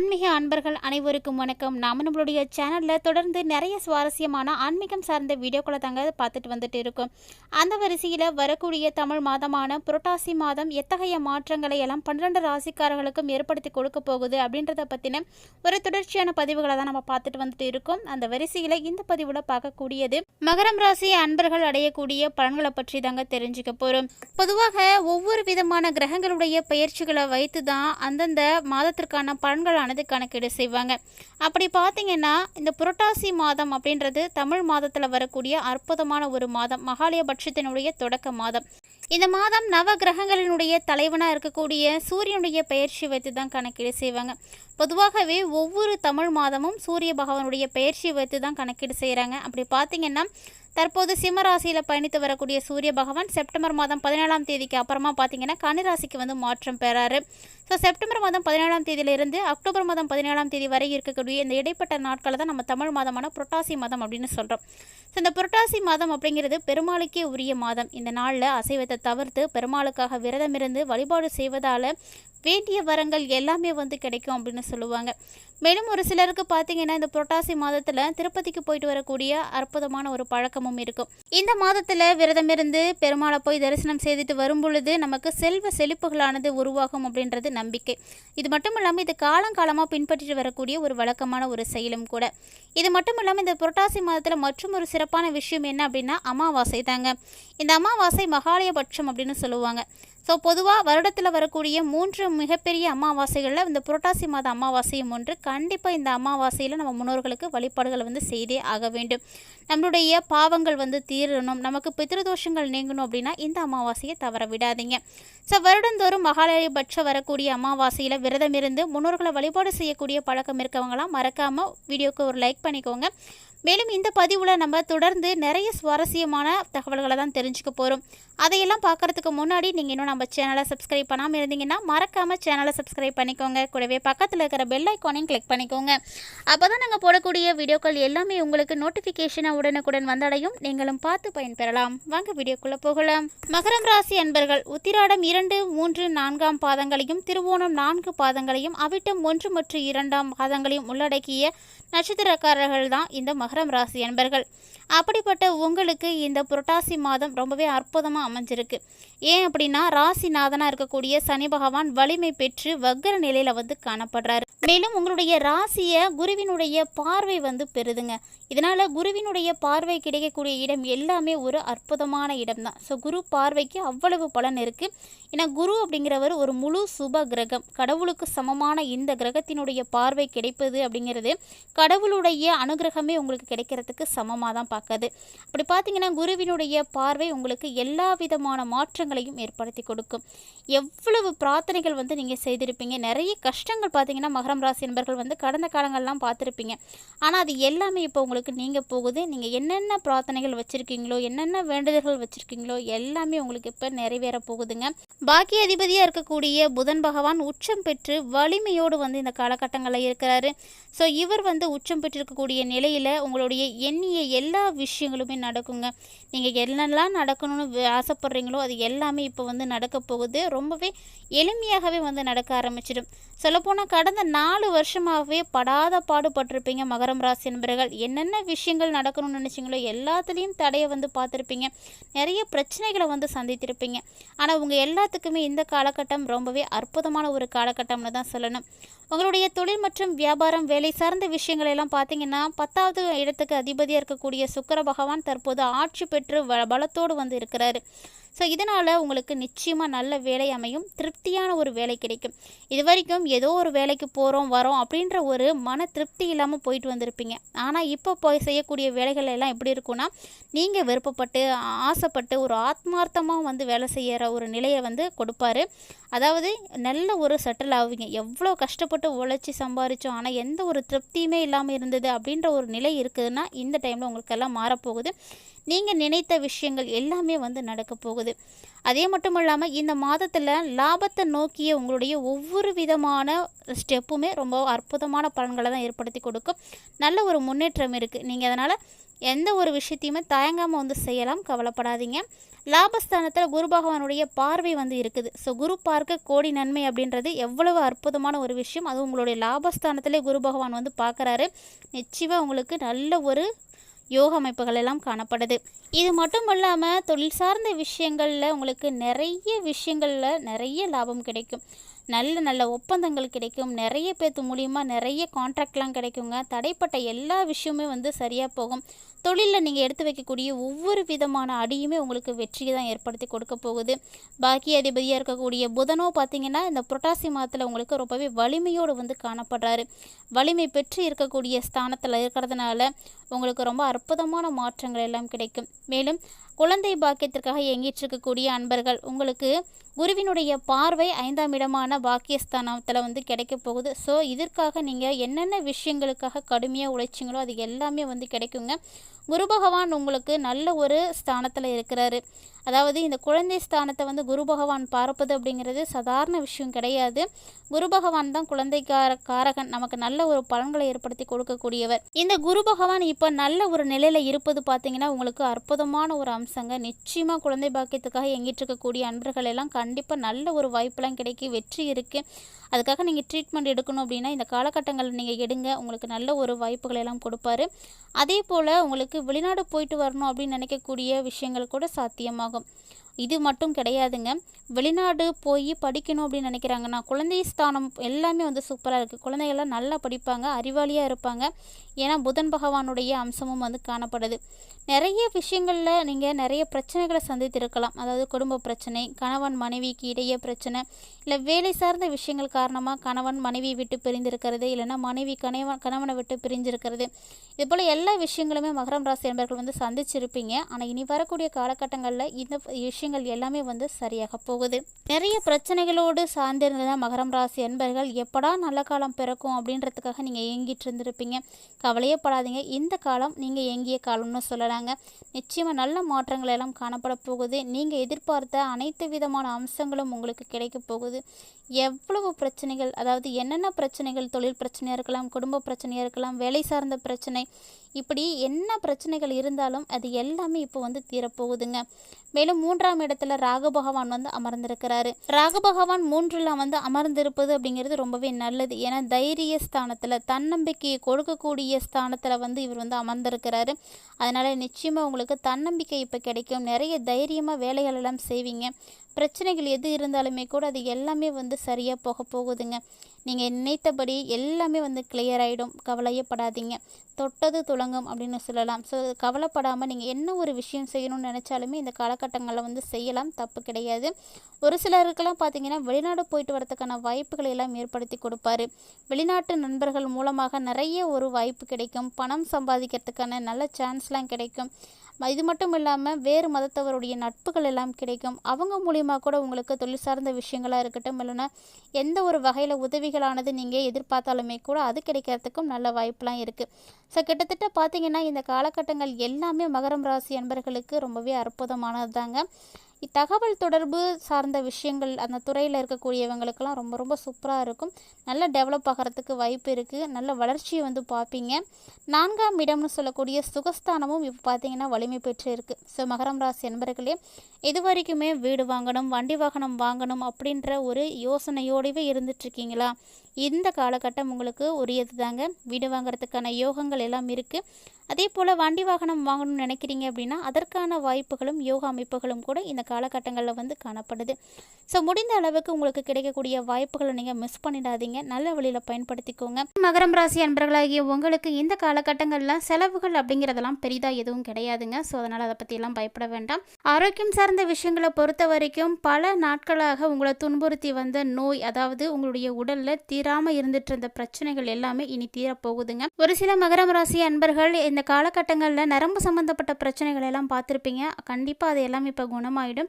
ஆன்மீக அன்பர்கள் அனைவருக்கும் வணக்கம். நாம நம்மளுடைய சேனலில் தொடர்ந்து நிறைய சுவாரஸ்யமான ஆன்மீகம் சார்ந்த வீடியோக்களை தாங்க பார்த்துட்டு வந்துட்டு இருக்கோம். அந்த வரிசையில் வரக்கூடிய தமிழ் மாதமான புரட்டாசி மாதம் எத்தகைய மாற்றங்களை எல்லாம் பன்னிரெண்டு ராசிக்காரர்களுக்கும் ஏற்படுத்தி கொடுக்க போகுது அப்படின்றத பற்றின ஒரு தொடர்ச்சியான பதிவுகளை தான் நம்ம பார்த்துட்டு வந்துட்டு இருக்கோம். அந்த வரிசையில் இந்த பதிவில் பார்க்கக்கூடியது மகரம் ராசி அன்பர்கள் அடையக்கூடிய பலன்களை பற்றி தாங்க தெரிஞ்சுக்க போகிறோம் பொதுவாக ஒவ்வொரு விதமான கிரகங்களுடைய பயிற்சிகளை வைத்து தான் அந்தந்த மாதத்திற்கான மனது கணக்கீடு செய்வாங்க. அப்படி பார்த்தீங்கன்னா இந்த புரட்டாசி மாதம் அப்படின்றது தமிழ் மாதத்தில் வரக்கூடிய அற்புதமான ஒரு மாதம். மகாலயபட்சத்தினுடைய தொடக்க மாதம். இந்த மாதம் நவ கிரகங்களினுடைய தலைவனாக இருக்கக்கூடிய சூரியனுடைய பெயர்ச்சி வைத்து தான் கணக்கீடு செய்வாங்க. பொதுவாகவே ஒவ்வொரு தமிழ் மாதமும் சூரிய பகவானுடைய பெயர்ச்சி வைத்து தான் கணக்கீடு செய்கிறாங்க அப்படி பார்த்தீங்கன்னா தற்போது சிம்ம ராசியில் பயணித்து வரக்கூடிய சூரிய பகவான் செப்டம்பர் மாதம் பதினேழாம் தேதிக்கு அப்புறமா பார்த்தீங்கன்னா கன்னிராசிக்கு வந்து மாற்றம் பெறாரு. ஸோ செப்டம்பர் மாதம் பதினேழாம் தேதியிலிருந்து அக்டோபர் மாதம் பதினேழாம் தேதி வரை இருக்கக்கூடிய இந்த இடைப்பட்ட நாட்களை தான் நம்ம தமிழ் மாதமான புரட்டாசி மாதம் அப்படின்னு சொல்கிறோம் ஸோ இந்த புரட்டாசி மாதம் அப்படிங்கிறது பெருமாளுக்கே உரிய மாதம். இந்த நாளில் அசைவத்தை தவிர்த்து பெருமாளுக்காக விரதமிருந்து வழிபாடு செய்வதால் வேண்டிய வரங்கள் எல்லாமே வந்து கிடைக்கும் அப்படின்னு சொல்லுவாங்க. மேலும் ஒரு சிலருக்கு பார்த்தீங்கன்னா இந்த புரட்டாசி மாதத்தில் திருப்பதிக்கு போயிட்டு வரக்கூடிய அற்புதமான ஒரு பழக்கம் வழக்கமும் இருக்கும். இந்த மாதத்தில் விரதமிருந்து பெருமாளை போய் தரிசனம் செய்துட்டு வரும் பொழுது நமக்கு செல்வ செழிப்புகளானது உருவாகும் அப்படின்றது நம்பிக்கை. இது மட்டும் இல்லாமல் இது காலங்காலமாக பின்பற்றிட்டு வரக்கூடிய ஒரு வழக்கமான ஒரு செயலும் கூட. இது மட்டும் இல்லாமல் இந்த புரட்டாசி மாதத்தில் மற்றும் ஒரு சிறப்பான விஷயம் என்ன அப்படின்னா அமாவாசை தாங்க. இந்த அமாவாசை மகாலயபட்சம் அப்படின்னு சொல்லுவாங்க. ஸோ பொதுவாக வருடத்தில் வரக்கூடிய மூன்று மிகப்பெரிய அமாவாசைகளில் இந்த புரட்டாசி மாத அமாவாசையும் ஒன்று. கண்டிப்பாக இந்த அமாவாசையில் நம்ம முன்னோர்களுக்கு வழிபாடுகளை வந்து செய்தே ஆக வேண்டும். நம்மளுடைய பாவங்கள் வந்து தீரணும். நமக்கு பித்திருதோஷங்கள் நீங்கணும் அப்படின்னா இந்த அமாவாசையை தவற விடாதீங்க. ஸோ வருடந்தோறும் மகாலயபட்ச வரக்கூடிய அமாவாசையில் விரதம் இருந்து முன்னோர்களை வழிபாடு செய்யக்கூடிய பழக்கம் இருக்கவங்களாம் மறக்காமல் வீடியோக்கு ஒரு லைக் பண்ணிக்கோங்க. மேலும் இந்த பதிவில் நம்ம தொடர்ந்து நிறைய சுவாரஸ்யமான தகவல்களை தான் தெரிஞ்சுக்க போகிறோம் அதையெல்லாம் பார்க்குறதுக்கு முன்னாடி நீங்கள் இன்னும் நம்ம சேனலை சப்ஸ்கிரைப் பண்ணாமல் இருந்தீங்கன்னா மறக்காமல் சேனலை சப்ஸ்கிரைப் பண்ணிக்கோங்க. கூடவே பக்கத்தில் இருக்கிற பெல் ஐக்கானையும் கிளிக் பண்ணிக்கோங்க. அப்போ தான் நாங்கள் போடக்கூடிய வீடியோக்கள் எல்லாமே உங்களுக்கு நோட்டிஃபிகேஷனாக உடனுக்குடன் வந்தடையும். நீங்களும் பார்த்து பயன்பெறலாம். வாங்க வீடியோக்குள்ளே போகலாம். மகரம் ராசி அன்பர்கள் உத்திராடம் இரண்டு மூன்று நான்காம் பாதங்களையும் திருவோணம் நான்கு பாதங்களையும் அவிட்டம் ஒன்று மற்றும் இரண்டாம் பாதங்களையும் உள்ளடக்கிய நட்சத்திரக்காரர்கள் தான் இந்த மகரம் ராசி அன்பர்கள். அப்படிப்பட்ட உங்களுக்கு இந்த புரட்டாசி மாதம் ரொம்பவே அற்புதமாக அமைஞ்சிருக்கு. ஏன் அப்படின்னா ராசிநாதனாக இருக்கக்கூடிய சனி பகவான் வலிமை பெற்று வக்கர நிலையில் வந்து காணப்படுறாரு. மேலும் உங்களுடைய ராசியை குருவினுடைய பார்வை வந்து பெறுதுங்க. இதனால் குருவினுடைய பார்வை கிடைக்கக்கூடிய இடம் எல்லாமே ஒரு அற்புதமான இடம் தான் ஸோ குரு பார்வைக்கு அவ்வளவு பலன் இருக்குது ஏன்னா குரு அப்படிங்கிறவர் ஒரு முழு சுப கிரகம். கடவுளுக்கு சமமான இந்த கிரகத்தினுடைய பார்வை கிடைப்பது அப்படிங்கிறது கடவுளுடைய அனுகிரகமே உங்களுக்கு கிடைக்கிறதுக்கு சமமாக தான் பார்க்காது. அப்படி பார்த்தீங்கன்னா குருவினுடைய பார்வை உங்களுக்கு எல்லா விதமான மாற்றங்களையும் ஏற்படுத்தி கொடுக்கும். எவ்வளவு பிரார்த்தனைகள் வந்து நீங்கள் செய்திருப்பீங்க. நிறைய கஷ்டங்கள் பார்த்தீங்கன்னா மகரம் ராசி நண்பர்கள் வந்து கடந்த காலங்கள்லாம் பார்த்துருப்பீங்க. ஆனால் அது எல்லாமே இப்போ உங்களுக்கு நீங்கள் போகுது. நீங்கள் என்னென்ன பிரார்த்தனைகள் வச்சுருக்கீங்களோ என்னென்ன வேண்டுதல்கள் வச்சுருக்கீங்களோ எல்லாமே உங்களுக்கு இப்போ நிறைவேற போகுதுங்க. பாக்கிய அதிபதியாக இருக்கக்கூடிய புதன் பகவான் உச்சம் பெற்று வலிமையோடு வந்து இந்த காலகட்டங்களில் இருக்கிறாரு. ஸோ இவர் வந்து உச்சம் பெற்றிருக்கக்கூடிய நிலையில் உங்களுடைய எண்ணிய எல்லா விஷயங்களுமே நடக்குங்க. நீங்கள் என்னெல்லாம் நடக்கணும்னு ஆசைப்பட்றீங்களோ ஆசைப்படுறீங்களோ அது எல்லாமே இப்போ வந்து நடக்க போகுது. ரொம்பவே எளிமையாகவே வந்து நடக்க ஆரம்பிச்சிடும். சொல்லப்போனால் கடந்த நாலு வருஷமாகவே படாத பாடுபட்டிருப்பீங்க மகரம் ராசி நண்பர்கள். என்னென்ன விஷயங்கள் நடக்கணும்னு நினச்சிங்களோ எல்லாத்துலேயும் தடையை வந்து பார்த்துருப்பீங்க. நிறைய பிரச்சனைகளை வந்து சந்தித்திருப்பீங்க. ஆனால் உங்கள் எல்லாத்துக்குமே இந்த காலகட்டம் ரொம்பவே அற்புதமான ஒரு காலகட்டம்னு தான் சொல்லணும். உங்களுடைய தொழில் மற்றும் வியாபாரம் வேலை சார்ந்த விஷயங்கள் எல்லாம் பார்த்தீங்கன்னா பத்தாவது இடத்துக்கு அதிபதியாக இருக்கக்கூடிய சுக்கர பகவான் தற்போது ஆட்சி பெற்று வ- பலத்தோடு வந்து இருக்கிறாரு. ஸோ இதனால் உங்களுக்கு நிச்சயமாக நல்ல வேலை அமையும். திருப்தியான ஒரு வேலை கிடைக்கும். இது வரைக்கும் ஏதோ ஒரு வேலைக்கு போகிறோம் வரோம் அப்படின்ற ஒரு மன திருப்தி இல்லாமல் போயிட்டு வந்திருப்பீங்க. ஆனால் இப்போ போய் செய்யக்கூடிய வேலைகள் எல்லாம் எப்படி இருக்கும்னா நீங்கள் விருப்பப்பட்டு ஆசைப்பட்டு ஒரு ஆத்மார்த்தமாக வந்து வேலை செய்கிற ஒரு நிலையை வந்து கொடுப்பாரு. அதாவது நல்ல ஒரு செட்டில் ஆவீங்க. எவ்வளோ கஷ்டப்பட்டு உழைச்சி சம்பாரிச்சோம் ஆனால் எந்த ஒரு திருப்தியுமே இல்லாமல் இருந்தது அப்படின்ற ஒரு நிலை இருக்குதுன்னா இந்த டைமில் உங்களுக்கு எல்லாம் மாறப்போகுது. நீங்கள் நினைத்த விஷயங்கள் எல்லாமே வந்து நடக்க போகுது. அதே மட்டும் இல்லாமல் இந்த மாதத்தில் லாபத்தை நோக்கிய உங்களுடைய ஒவ்வொரு விதமான ஸ்டெப்புமே ரொம்ப அற்புதமான பலன்களை தான் ஏற்படுத்தி கொடுக்கும். நல்ல ஒரு முன்னேற்றம் இருக்குது நீங்கள் அதனால் எந்த ஒரு விஷயத்தையுமே தயங்காமல் வந்து செய்யலாம். கவலைப்படாதீங்க. லாபஸ்தானத்தில் குரு பகவானுடைய பார்வை வந்து இருக்குது. ஸோ குரு பார்க்க கோடி நன்மை அப்படின்றது எவ்வளவு அற்புதமான ஒரு விஷயம். அது உங்களுடைய லாபஸ்தானத்திலே குரு பகவான் வந்து பார்க்குறாரு. நிச்சயமாக உங்களுக்கு நல்ல ஒரு யோக அமைப்புகள் எல்லாம் காணப்படுது. இது மட்டும் இல்லாமல் தொழில் சார்ந்த விஷயங்களில் உங்களுக்கு நிறைய விஷயங்களில் நிறைய லாபம் கிடைக்கும். நல்ல நல்ல ஒப்பந்தங்கள் கிடைக்கும். நிறைய பேர்த்து மூலியமாக நிறைய கான்ட்ராக்ட்லாம் கிடைக்குங்க. தடைப்பட்ட எல்லா விஷயமுமே வந்து சரியாக போகும். தொழிலில் நீங்கள் எடுத்து வைக்கக்கூடிய ஒவ்வொரு விதமான அடியுமே உங்களுக்கு வெற்றியை தான் ஏற்படுத்தி கொடுக்க போகுது. பாக்கிய அதிபதியாக இருக்கக்கூடிய புதனோ பார்த்தீங்கன்னா இந்த புரட்டாசி மாதத்தில் உங்களுக்கு ரொம்பவே வலிமையோடு வந்து காணப்படுறாரு. வலிமை பெற்று இருக்கக்கூடிய ஸ்தானத்தில் இருக்கிறதுனால உங்களுக்கு ரொம்ப அற்புதமான மாற்றங்கள் எல்லாம் கிடைக்கும். மேலும் குழந்தை பாக்கியத்திற்காக இயங்கிட்டு இருக்கக்கூடிய அன்பர்கள் உங்களுக்கு குருவினுடைய பார்வை ஐந்தாம் இடமான பாக்கியஸ்தானத்தில் வந்து கிடைக்க போகுது. ஸோ இதற்காக நீங்கள் என்னென்ன விஷயங்களுக்காக கடுமையாக உழைச்சிங்களோ அது எல்லாமே வந்து கிடைக்குங்க. குரு பகவான் உங்களுக்கு நல்ல ஒரு ஸ்தானத்தில் இருக்கிறாரு. அதாவது இந்த குழந்தை ஸ்தானத்தை வந்து குரு பகவான் பார்ப்பது அப்படிங்கிறது சாதாரண விஷயம் கிடையாது. குரு பகவான் தான் குழந்தைக்கார காரகன். நமக்கு நல்ல ஒரு பலன்களை ஏற்படுத்தி கொடுக்கக்கூடியவர். இந்த குரு பகவான் இப்போ நல்ல ஒரு நிலையில் இருப்பது பார்த்தீங்கன்னா உங்களுக்கு அற்புதமான ஒரு அம்சங்க. நிச்சயமாக குழந்தை பாக்கியத்துக்காக எங்கிட்டு இருக்கக்கூடிய அன்பர்கள் எல்லாம் கண்டிப்பாக நல்ல ஒரு வாய்ப்பெல்லாம் கிடைக்கி வெற்றி இருக்குது அதுக்காக நீங்கள் ட்ரீட்மெண்ட் எடுக்கணும் அப்படின்னா இந்த காலகட்டங்களில் நீங்கள் எடுங்க. உங்களுக்கு நல்ல ஒரு வாய்ப்புகளை எல்லாம் கொடுப்பாரு. அதே போல் உங்களுக்கு வெளிநாடு போயிட்டு வரணும் அப்படின்னு நினைக்கக்கூடிய விஷயங்கள் கூட சாத்தியமாகும். இது மட்டும் கிடையாதுங்க. வெளிநாடு போய் படிக்கணும் அப்படின்னு நினைக்கிறாங்கன்னா குழந்தை ஸ்தானம் எல்லாமே வந்து சூப்பராக இருக்குது குழந்தைகள்லாம் நல்லா படிப்பாங்க அறிவாளியாக இருப்பாங்க. ஏன்னா புதன் பகவானுடைய அம்சமும் வந்து காணப்படுது. நிறைய விஷயங்களில் நீங்கள் நிறைய பிரச்சனைகளை சந்தித்திருக்கலாம். அதாவது குடும்ப பிரச்சனை கணவன் மனைவிக்கு இடையே பிரச்சனை இல்லை வேலை சார்ந்த விஷயங்கள் காரணமாக கணவன் மனைவி விட்டு பிரிந்திருக்கிறது இல்லைன்னா மனைவி கணவன் கணவனை விட்டு பிரிஞ்சிருக்கிறது. இது போல் எல்லா விஷயங்களுமே மகரம் ராசி என்பர்கள் வந்து சந்திச்சிருப்பீங்க. ஆனால் இனி வரக்கூடிய காலகட்டங்களில் இந்த விஷயம் விஷயங்கள் எல்லாமே வந்து சரியாக போகுது. நிறைய பிரச்சனைகளோடு சார்ந்திருந்த மகரம் ராசி என்பர்கள் எப்படா நல்ல காலம் பிறக்கும் அப்படின்றதுக்காக நீங்கள் ஏங்கிட்டு இருந்திருப்பீங்க. கவலையே படாதீங்க. இந்த காலம் நீங்கள் ஏங்கிய காலம்னு சொல்லலாங்க. நிச்சயமாக நல்ல மாற்றங்கள் எல்லாம் காணப்பட போகுது. நீங்கள் எதிர்பார்த்த அனைத்து விதமான அம்சங்களும் உங்களுக்கு கிடைக்க போகுது. எவ்வளவு பிரச்சனைகள் அதாவது என்னென்ன பிரச்சனைகள் தொழில் பிரச்சனையாக இருக்கலாம் குடும்ப பிரச்சனையாக இருக்கலாம் வேலை சார்ந்த பிரச்சனை இப்படி என்ன பிரச்சனைகள் இருந்தாலும் அது எல்லாமே இப்போ வந்து தீரப்போகுதுங்க. மேலும் மூன்றாம் இடத்துல ராகு பகவான் வந்து அமர்ந்திருக்கிறாரு. ராகு பகவான் மூன்றில் வந்து அமர்ந்திருப்பது அப்படிங்கிறது ரொம்பவே நல்லது. ஏன்னா தைரிய ஸ்தானத்தில் தன்னம்பிக்கையை கொடுக்கக்கூடிய ஸ்தானத்தில் வந்து இவர் வந்து அமர்ந்திருக்கிறாரு. அதனால் நிச்சயமாக உங்களுக்கு தன்னம்பிக்கை இப்போ கிடைக்கும். நிறைய தைரியமாக வேலைகள் எல்லாம் செய்வீங்க. பிரச்சனைகள் எது இருந்தாலுமே கூட அது எல்லாமே வந்து சரியாக போக போகுதுங்க. நீங்கள் நினைத்தபடி எல்லாமே வந்து கிளியர் ஆகிடும் கவலையப்படாதீங்க. தொட்டது துளங்கும் அப்படின்னு சொல்லலாம். ஸோ கவலைப்படாமல் நீங்கள் என்ன ஒரு விஷயம் செய்யணும்னு நினச்சாலுமே இந்த காலகட்டங்களில் வந்து செய்யலாம். தப்பு கிடையாது. ஒரு சிலருக்கெல்லாம் பார்த்தீங்கன்னா வெளிநாடு போயிட்டு வரதுக்கான வாய்ப்புகளை எல்லாம் ஏற்படுத்தி கொடுப்பாரு. வெளிநாட்டு நண்பர்கள் மூலமாக நிறைய ஒரு வாய்ப்பு கிடைக்கும். பணம் சம்பாதிக்கிறதுக்கான நல்ல சான்ஸ்லாம் கிடைக்கும். இது மட்டும் இல்லாமல் வேறு மதத்தவருடைய நட்புகள் எல்லாம் கிடைக்கும். அவங்க மூலிமா கூட உங்களுக்கு தொழில் சார்ந்த விஷயங்களாக இருக்கட்டும் இல்லைன்னா எந்த ஒரு வகையில் உதவிகளானது நீங்கள் எதிர்பார்த்தாலுமே கூட அது கிடைக்கிறதுக்கும் நல்ல வாய்ப்பெலாம் இருக்குது ஸோ கிட்டத்தட்ட பார்த்தீங்கன்னா இந்த காலகட்டங்கள் எல்லாமே மகரம் ராசி அன்பர்களுக்கு ரொம்பவே அற்புதமானது தாங்க தகவல் தொடர்பு சார்ந்த விஷயங்கள் அந்த துறையில் இருக்கக்கூடியவங்களுக்கெல்லாம் ரொம்ப ரொம்ப சூப்பராக இருக்கும். நல்ல டெவலப் ஆகிறதுக்கு வாய்ப்பு இருக்குது நல்ல வளர்ச்சியை வந்து பார்ப்பீங்க. நான்காம் இடம்னு சொல்லக்கூடிய சுகஸ்தானமும் இப்போ பார்த்தீங்கன்னா வலிமை பெற்று இருக்குது ஸோ மகரம் ராசி என்பர்களே இது வரைக்குமே வீடு வாங்கணும் வண்டி வாகனம் வாங்கணும் அப்படின்ற ஒரு யோசனையோடவே இருந்துட்டுருக்கீங்களா இந்த காலகட்டம் உங்களுக்கு உரியது தாங்க. வீடு வாங்குறதுக்கான யோகங்கள் எல்லாம் இருக்குது அதே போல் வண்டி வாகனம் வாங்கணும்னு நினைக்கிறீங்க அப்படின்னா அதற்கான வாய்ப்புகளும் யோகா அமைப்புகளும் கூட இந்த காலகட்டங்களில் வந்து காணப்படுது. ஸோ முடிந்த அளவுக்கு உங்களுக்கு கிடைக்கக்கூடிய வாய்ப்புகளை நீங்கள் மிஸ் பண்ணிடாதீங்க. நல்ல வழியில் பயன்படுத்திக்கோங்க. மகரம் ராசி அன்பர்களாகிய உங்களுக்கு இந்த காலகட்டங்களில் செலவுகள் அப்படிங்கிறதெல்லாம் பெரிதாக எதுவும் கிடையாதுங்க. ஸோ அதனால் அதை பற்றியெல்லாம் பயப்பட வேண்டாம். ஆரோக்கியம் சார்ந்த விஷயங்களை பொறுத்த வரைக்கும் பல நாட்களாக உங்களை துன்புறுத்தி வந்த நோய் அதாவது உங்களுடைய உடலில் தீராமல் இருந்துட்டு இருந்த பிரச்சனைகள் எல்லாமே இனி தீரப்போகுதுங்க. ஒரு சில மகரம் ராசி அன்பர்கள் இந்த காலகட்டங்களில் நரம்பு சம்மந்தப்பட்ட பிரச்சனைகள் எல்லாம் பார்த்துருப்பீங்க. கண்டிப்பாக அது எல்லாமே இப்போ குணமாயிடும்.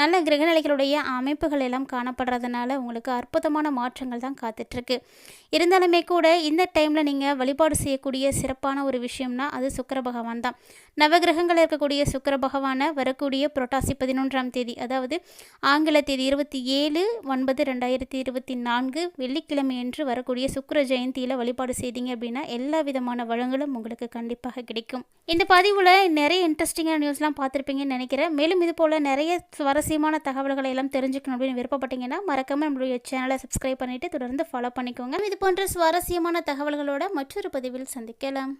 நல்ல கிரகநிலைகளுடைய அமைப்புகள் எல்லாம் காணப்படுறதுனால உங்களுக்கு அற்புதமான மாற்றங்கள் தான் காத்துட்ருக்கு. இருந்தாலுமே கூட இந்த டைமில் நீங்கள் வழிபாடு செய்யக்கூடிய சிறப்பான ஒரு விஷயம்னா அது சுக்கர பகவான் தான். நவகிரகங்கள் இருக்கக்கூடிய சுக்கர பகவானை வரக்கூடிய புரட்டாசி பதினொன்றாம் தேதி அதாவது ஆங்கில தேதி இருபத்தி ஏழு ஒன்பது ரெண்டாயிரத்தி இருபத்தி நான்கு வெள்ளிக்கிழமை என்று வரக்கூடிய சுக்கர ஜெயந்தியில் வழிபாடு செய்தீங்க அப்படின்னா எல்லா விதமான வளங்களும் உங்களுக்கு கண்டிப்பாக கிடைக்கும். இந்த பதிவில் நிறைய இன்ட்ரெஸ்டிங்கான நியூஸ்லாம் பார்த்துருப்பீங்கன்னு நினைக்கிறேன். மேலும் இது போல் நிறைய சுவாரஸ்யமான தகவல்களை எல்லாம் தெரிஞ்சுக்கணும் அப்படின்னு விருப்பப்பட்டீங்கன்னா மறக்காமல் நம்மளுடைய சேனலை சப்ஸ்கிரைப் பண்ணிவிட்டு தொடர்ந்து ஃபாலோ பண்ணிக்கோங்க. இது போன்ற சுவாரஸ்யமான தகவல்களோட மற்றொரு பதிவில் சந்திக்கலாம்.